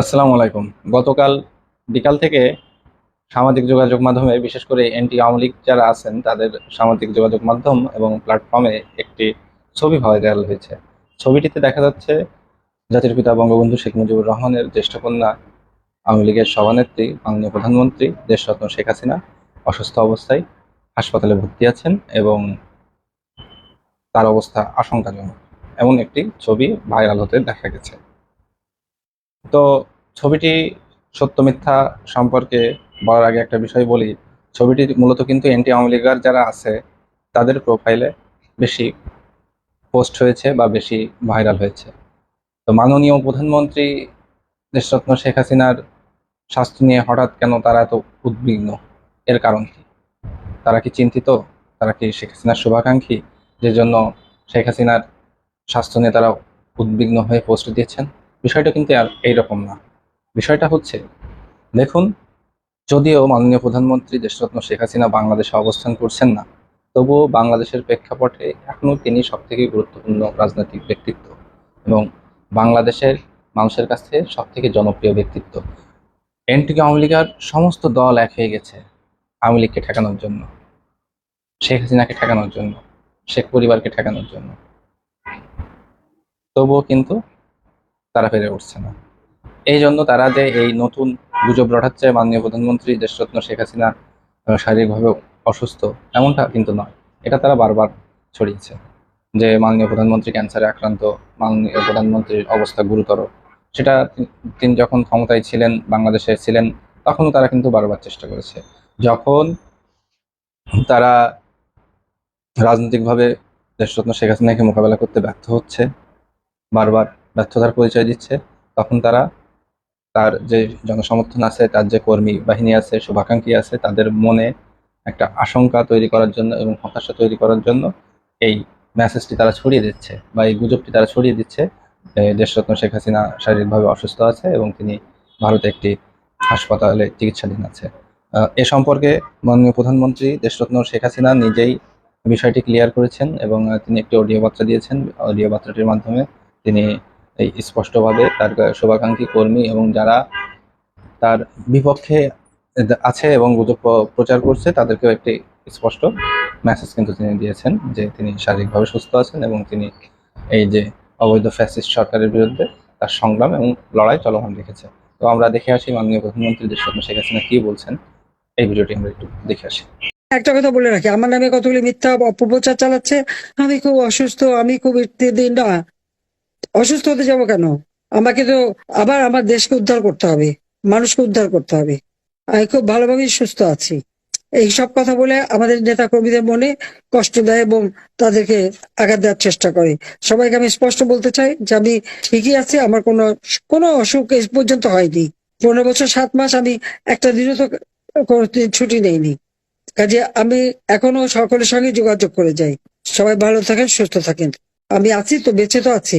আসসালামু আলাইকুম। গতকাল বিকাল থেকে সামাজিক যোগাযোগ মাধ্যমে, বিশেষ করে এনটি আওয়ামী লীগ যারা আছেন, তাদের সামাজিক যোগাযোগ মাধ্যম এবং প্ল্যাটফর্মে একটি ছবি ভাইরাল হয়েছে। ছবিটিতে দেখা যাচ্ছে জাতির পিতা বঙ্গবন্ধু শেখ মুজিবুর রহমানের জ্যেষ্ঠ কন্যা, আওয়ামী লীগের সভানেত্রী, মাননীয় প্রধানমন্ত্রী দেশরত্ন শেখ হাসিনা অসুস্থ অবস্থায় হাসপাতালে ভর্তি আছেন এবং তার অবস্থা আশঙ্কাজনক। এমন একটি ছবি ভাইরাল হতে দেখা গেছে। তো ছবিটি সত্য মিথ্যা সম্পর্কে বলার আগে একটা বিষয় বলি। ছবিটি মূলত কিন্তু এনটি আওয়ামী যারা আছে, তাদের প্রোফাইলে বেশি পোস্ট হয়েছে বা বেশি ভাইরাল হয়েছে। তো মাননীয় প্রধানমন্ত্রী দেশরত্ন শেখ হাসিনার স্বাস্থ্য নিয়ে হঠাৎ কেন তারা এত উদ্বিগ্ন? এর কারণ কি? তারা কি চিন্তিত? তারা কি শেখ হাসিনার শুভাকাঙ্ক্ষী? যে জন্য শেখ হাসিনার স্বাস্থ্য নিয়ে তারা উদ্বিগ্ন হয়ে পোস্ট দিয়েছেন? বিষয়টা কিন্তু এইরকম না। বিষয়টা হচ্ছে, দেখুন, যদিও মাননীয় প্রধানমন্ত্রী দেশরত্ন শেখ হাসিনা বাংলাদেশে অবস্থান করছেন না, তবুও বাংলাদেশের প্রেক্ষাপটে এখনও তিনি সব থেকে গুরুত্বপূর্ণ রাজনৈতিক ব্যক্তিত্ব এবং বাংলাদেশের মানুষের কাছে সব থেকে জনপ্রিয় ব্যক্তিত্ব। এনটি আওয়ামী লীগের সমস্ত দল এক হয়ে গেছে আওয়ামী লীগকে ঠেকানোর জন্য, শেখ হাসিনাকে ঠেকানোর জন্য, শেখ পরিবারকে ঠেকানোর জন্য। তবুও কিন্তু তারা পেরে উঠছে না। এই জন্য তারা যে এই নতুন গুজব রটাচ্ছে মাননীয় প্রধানমন্ত্রী দেশরত্ন শেখ হাসিনা শারীরিকভাবে অসুস্থ, এমনটা কিন্তু নয়। এটা তারা বারবার ছড়িয়েছে যে মাননীয় প্রধানমন্ত্রী ক্যান্সারে আক্রান্ত, মাননীয় প্রধানমন্ত্রীর অবস্থা গুরুতর। সেটা তিনি যখন ক্ষমতায় ছিলেন, বাংলাদেশে ছিলেন, তখনও তারা কিন্তু বারবার চেষ্টা করেছে। যখন তারা রাজনৈতিকভাবে দেশরত্ন শেখ হাসিনাকে মোকাবেলা করতে ব্যর্থ হচ্ছে, বারবার ব্যর্থতার পরিচয় দিচ্ছে, তখন তারা তার যে জনসমর্থন আছে, তার যে কর্মী বাহিনী আছে, শুভাকাঙ্ক্ষী আছে, তাদের মনে একটা আশঙ্কা তৈরি করার জন্য এবং হতাশা তৈরি করার জন্য এই মেসেজটি তারা ছড়িয়ে দিচ্ছে বা এই গুজবটি তারা ছড়িয়ে দিচ্ছে দেশরত্ন শেখ হাসিনা শারীরিকভাবে অসুস্থ আছে এবং তিনি ভারতে একটি হাসপাতালে চিকিৎসাধীন আছে। এ সম্পর্কে মাননীয় প্রধানমন্ত্রী দেশরত্ন শেখ হাসিনা নিজেই বিষয়টি ক্লিয়ার করেছেন এবং তিনি একটি অডিও বার্তা দিয়েছেন। অডিও বার্তাটির মাধ্যমে তিনি এই স্পষ্টভাবে তার শুভাকাঙ্ক্ষী কর্মী এবং যারা তার বিপক্ষে আছে এবং গুজব প্রচার করছে, তাদেরকেও একটি স্পষ্ট মেসেজ কিন্তু তিনি দিয়েছেন যে তিনি শারীরিকভাবে সুস্থ আছেন এবং তিনি এই যে অবৈধ ফ্যাসিস্ট সরকারের বিরুদ্ধে তার সংগ্রাম এবং লড়াই চলমান রেখেছে। তো আমরা দেখে আসি মাননীয় প্রধানমন্ত্রী দেশরত্ন শেখ হাসিনা কি বলছেন। এই ভিডিওটি আমরা একটু দেখে আসি। একটা কথা বলে রাখি, আমার নামে কতগুলি মিথ্যা অপপ্রচার চালাচ্ছে, আমি খুব অসুস্থ, আমি খুব ইত্যাদি না। অসুস্থ হতে যাব কেন? আমাকে তো আবার আমার দেশকে উদ্ধার করতে হবে, মানুষকে উদ্ধার করতে হবে। আমি খুব ভালোভাবেই সুস্থ আছি। এই সব কথা বলে আমাদের নেতা কর্মীদের মনে কষ্ট দেয় এবং তাদেরকে আঘাত দেওয়ার চেষ্টা করে। সবাইকে আমি স্পষ্ট বলতে চাই যে আমি ঠিকই আছি, আমার কোনো কোনো অসুখ এ পর্যন্ত হয়নি। পনেরো বছর, সাত মাস আমি একটা দিনও তো ছুটি নেইনি। কাজে আমি এখনও সকলের সঙ্গে যোগাযোগ করে যাই। সবাই ভালো থাকেন, সুস্থ থাকেন। আমি আছি তো, বেঁচে তো আছি।